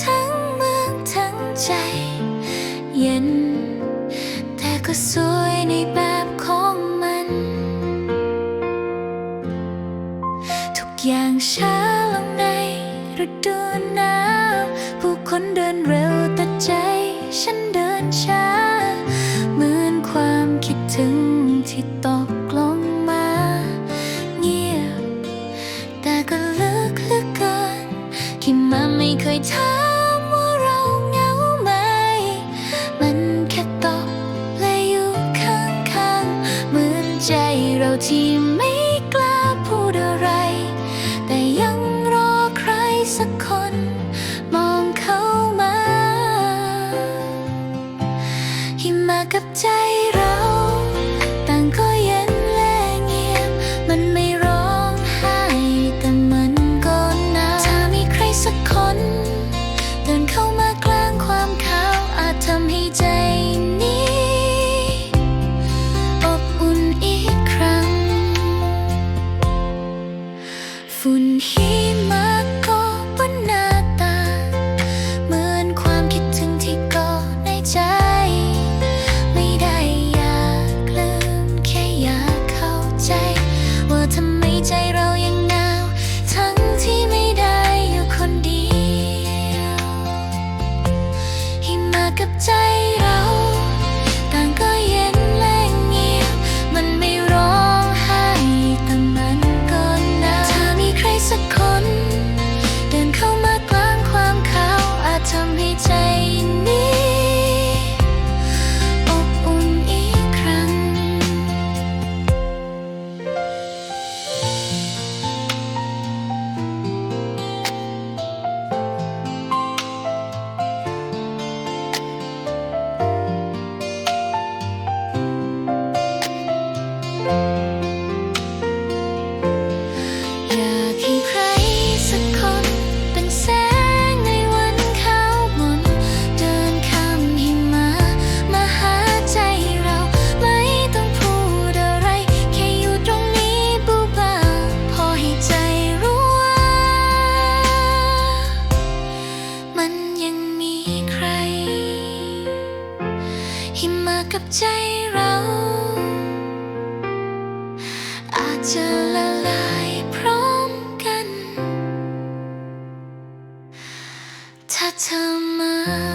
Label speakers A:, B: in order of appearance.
A: ทั้งเมืองทั้งใจ เย็น แต่ก็สวยในแบบของมัน ทุกอย่างช้าลงในฤดูหนาวผู้คนเดินเร็วแต่ใจ ฉันเดินช้า ถามว่าเราเหงาไหม มันแค่ตอบและอยู่ข้างๆเหมือนใจเราที่ไม่กล้าพูดอะไร แต่ยังรอใครสักคน มองเข้ามาหิมะกับใจ ฝุ่นหิมะก็บนหน้าตา เหมือนความคิดถึงที่เก่อในใจ ไม่ได้อยากลืมแค่อยากเข้าใจ ว่าทำไมใจเรายังหนาวทั้งที่ไม่ได้อยู่คนเดียวหิมะกับใจเรา กับใจเรา อาจจะละลายพร้อมกัน ถ้าเธอมา